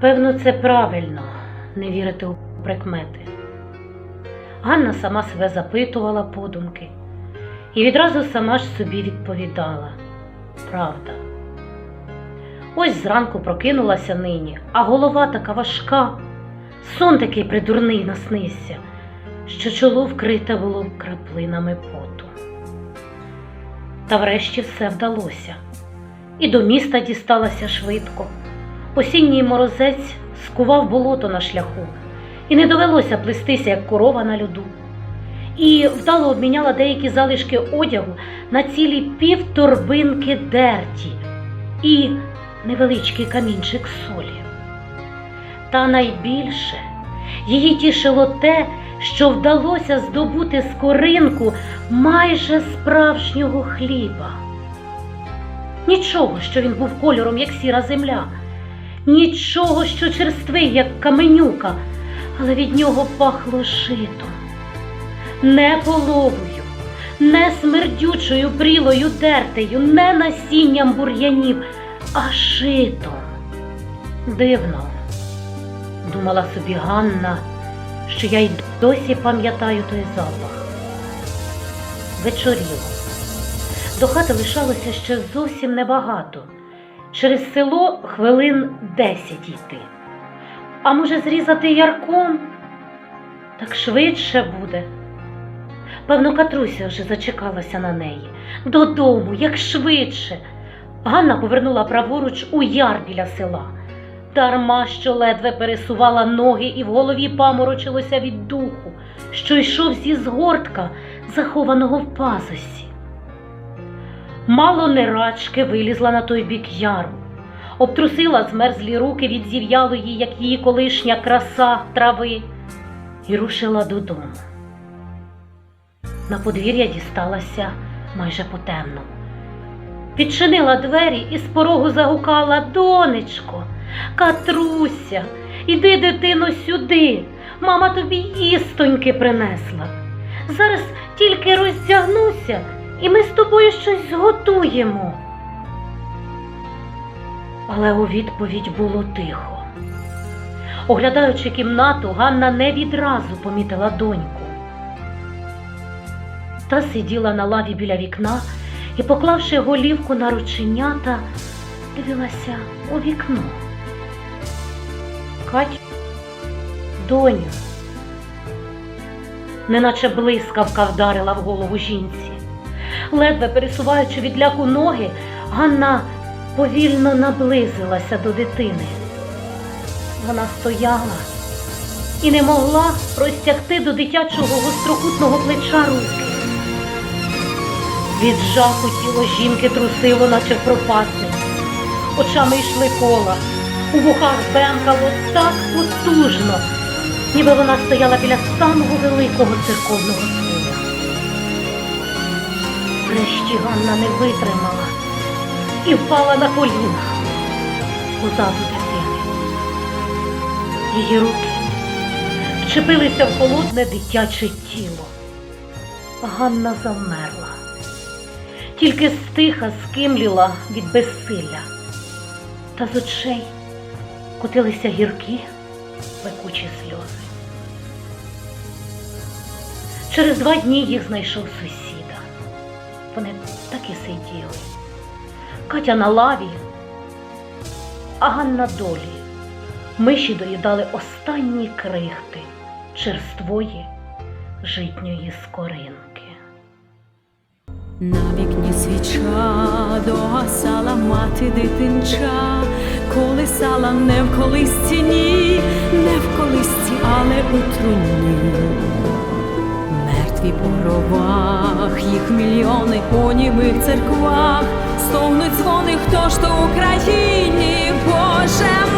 Певно, це правильно не вірити у прикмети. Ганна сама себе запитувала подумки і відразу сама ж собі відповідала правда. Ось зранку прокинулася нині, а голова така важка, сон такий придурний наснився, що чоло вкрите було краплинами поту. Та врешті все вдалося, і до міста дісталася швидко. Осінній морозець скував болото на шляху, і не довелося плестися, як корова на льоду. І вдало обміняла деякі залишки одягу на цілі півторбинки дерті і невеличкий камінчик солі. Та найбільше її тішило те, що вдалося здобути скоринку майже справжнього хліба. Нічого, що він був кольором, як сіра земля, нічого, що черствий, як каменюка, але від нього пахло житом, не половою, не смердючою прілою дертею, не насінням бур'янів, а житом. Дивно, думала собі Ганна, що я й досі пам'ятаю той запах. Вечоріло. До хати лишалося ще зовсім небагато. Через село хвилин десять йти. А може, зрізати ярком? Так швидше буде. Певно, Катруся вже зачекалася на неї. Додому, як швидше. Ганна повернула праворуч у яр біля села. Дарма що ледве пересувала ноги і в голові паморочилося від духу, що йшов зі згортка, захованого в пазосі. Мало не рачки вилізла на той бік яру, обтрусила змерзлі руки від зів'ялої, як її колишня краса трави, і рушила додому. На подвір'я дісталася майже потемно. Підчинила двері і з порогу загукала Донечко, Катруся, іди, дитино, сюди. Мама тобі їстоньки принесла. Зараз тільки роздягнуся, і ми з тобою щось зготуємо. Але у відповідь було тихо. Оглядаючи кімнату, Ганна не відразу помітила доньку. Та сиділа на лаві біля вікна і, поклавши голівку на рученята, дивилася у вікно. Кать, доню, неначе блискавка вдарила в голову жінці. Ледве пересуваючи від ляку ноги, Ганна повільно наблизилася до дитини. Вона стояла і не могла простягти до дитячого гострокутного плеча руки. Від жаху тіло жінки трусило, наче в пропасниці. Очами йшли кола, у вухах бемкало так потужно, ніби вона стояла біля самого великого церковного слова. Врешті Ганна не витримала і впала на коліна позаду дитини. Її руки вчепилися в холодне дитяче тіло. Ганна завмерла, тільки стиха скимліла від безсилля, та з очей котилися гіркі пекучі сльози. Через два дні їх знайшов сусіда. Вони так і сиділи. Катя на лаві, а Ганна долі. Миші доїдали останні крихти черствої житньої скоринки. На вікні свіча догасала мати дитинча, колисала не в колисці, ні, не в колисці, але у труні. Мертві по гробах, їх мільйони у німих церквах, стогнуть дзвони, хто ж то Україні, Боже,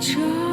Вікні